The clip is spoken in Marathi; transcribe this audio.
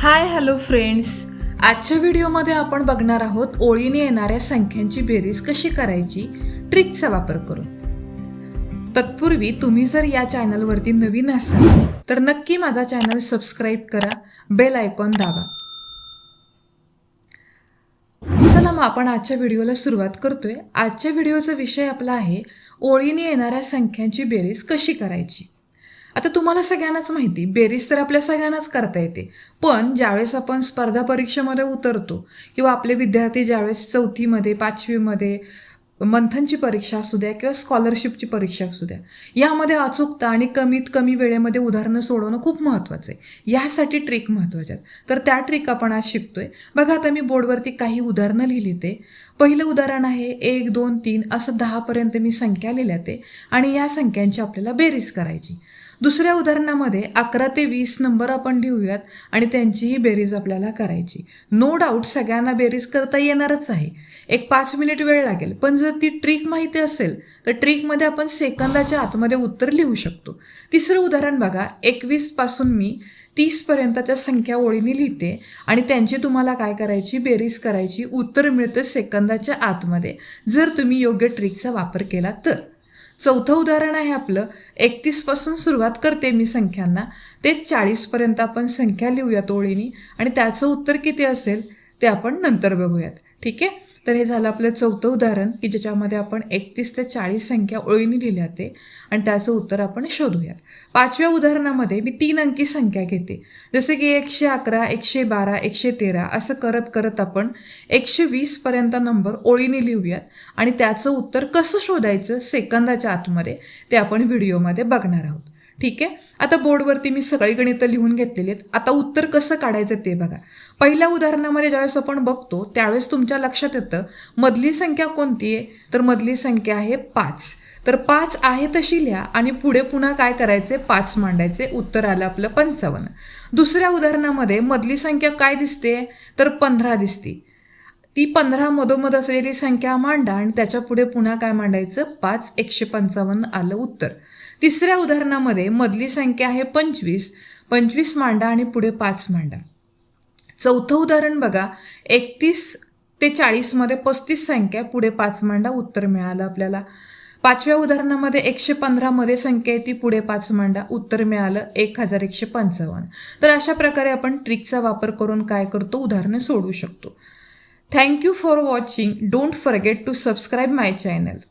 हाय हॅलो फ्रेंड्स आजच्या व्हिडिओमध्ये आपण बघणार आहोत ओळीने येणाऱ्या संख्यांची बेरीज कशी करायची? ट्रिकचा वापर करून. तत्पूर्वी तुम्ही जर या चॅनलवरती नवीन असाल तर नक्की माझा चॅनल सबस्क्राईब करा बेल आयकॉन दाबा. चला मग आपण आजच्या व्हिडिओला सुरुवात करतोय. आजच्या व्हिडिओचा विषय आपला आहे ओळीने येणाऱ्या संख्यांची बेरीज कशी करायची? आता तुम्हाला सगळ्यांनाच माहिती बेरीज तर आपल्या सगळ्यांनाच करता येते. पण ज्यावेळेस आपण स्पर्धा परीक्षेमध्ये उतरतो किंवा आपले विद्यार्थी ज्यावेळेस चौथीमध्ये पाचवीमध्ये मंथनची परीक्षा असू द्या किंवा स्कॉलरशिपची परीक्षा असू द्या यामध्ये अचूकता आणि कमीत कमी वेळेमध्ये उदाहरणं सोडवणं खूप महत्त्वाचं आहे. यासाठी ट्रिक महत्त्वाच्या आहेत. तर त्या ट्रिक आपण आज शिकतोय. बघा आता मी बोर्डवरती काही उदाहरणं लिहिली ते पहिलं उदाहरण आहे एक दोन तीन असं दहापर्यंत मी संख्या लिहिल्या ते आणि या संख्यांची आपल्याला बेरीज करायची. दुसऱ्या उदाहरणामध्ये अकरा ते वीस नंबर आपण लिहूयात आणि त्यांचीही बेरीज आपल्याला करायची. नो डाऊट सगळ्यांना बेरीज करता येणारच आहे. एक पाच मिनिट वेळ लागेल पण जर ती ट्रिक माहिती असेल तर ट्रिकमध्ये आपण सेकंदाच्या आतमध्ये उत्तर लिहू शकतो. तिसरं उदाहरण बघा एकवीसपासून मी तीसपर्यंतच्या संख्या ओळीने लिहिते आणि त्यांची तुम्हाला काय करायची? बेरीज करायची. उत्तर मिळतं सेकंदाच्या आतमध्ये. जर तुम्ही योग्य ट्रिकचा वापर केला तर. चौथं उदाहरण आहे आपलं. एकतीसपासून सुरुवात करते मी संख्यांना. ते चाळीसपर्यंत आपण संख्या लिहूयात ओळीनी. आणि त्याचं उत्तर किती असेल? ते आपण नंतर बघूयात. ठीक आहे? तर हे झालं आपलं चौथं उदाहरण की ज्याच्यामध्ये आपण एकतीस ते चाळीस संख्या ओळीने लिहिल्या ते. आणि त्याचं उत्तर आपण शोधूयात. पाचव्या उदाहरणामध्ये मी तीन अंकी संख्या घेते. जसे की एकशे अकरा एकशे बारा एकशे तेरा असं करत करत आपण एकशे वीसपर्यंत नंबर ओळीने लिहूयात. आणि त्याचं उत्तर कसं शोधायचं? सेकंदाच्या आतमध्ये ते आपण व्हिडिओमध्ये बघणार आहोत. ठीक आहे? आता बोर्डवरती मी सगळी गणितं लिहून घेतलेली आहेत. आता उत्तर कसं काढायचं ते बघा. पहिल्या उदाहरणामध्ये ज्यावेळेस आपण बघतो त्यावेळेस तुमच्या लक्षात येतं मधली संख्या कोणती आहे? तर मधली संख्या आहे पाच. तर पाच आहे तशी लिहा आणि पुढे पुन्हा काय करायचे? पाच मांडायचे. उत्तर आलं आपलं पंचावन्न. दुसऱ्या उदाहरणामध्ये मधली संख्या काय दिसते? तर पंधरा दिसते. ती पंधरा मधोमध असलेली संख्या मांडा आणि त्याच्या पुढे पुन्हा काय मांडायचं? पाच एकशे पंचावन्न आलं उत्तर. तिसऱ्या उदाहरणामध्ये मधली संख्या आहे पंचवीस. पंचवीस मांडा आणि पुढे पाच मांडा. चौथं उदाहरण बघा. एकतीस ते चाळीसमध्ये पस्तीस संख्या पुढे पाच मांडा उत्तर मिळालं आपल्याला. पाचव्या उदाहरणामध्ये एकशे पंधरामध्ये संख्या आहे ती पुढे पाच मांडा उत्तर मिळालं एक हजार एकशे पंचावन्न. तर अशा प्रकारे आपण ट्रिकचा वापर करून काय करतो? उदाहरणं सोडू शकतो. Thank you for watching. Don't forget to subscribe my channel.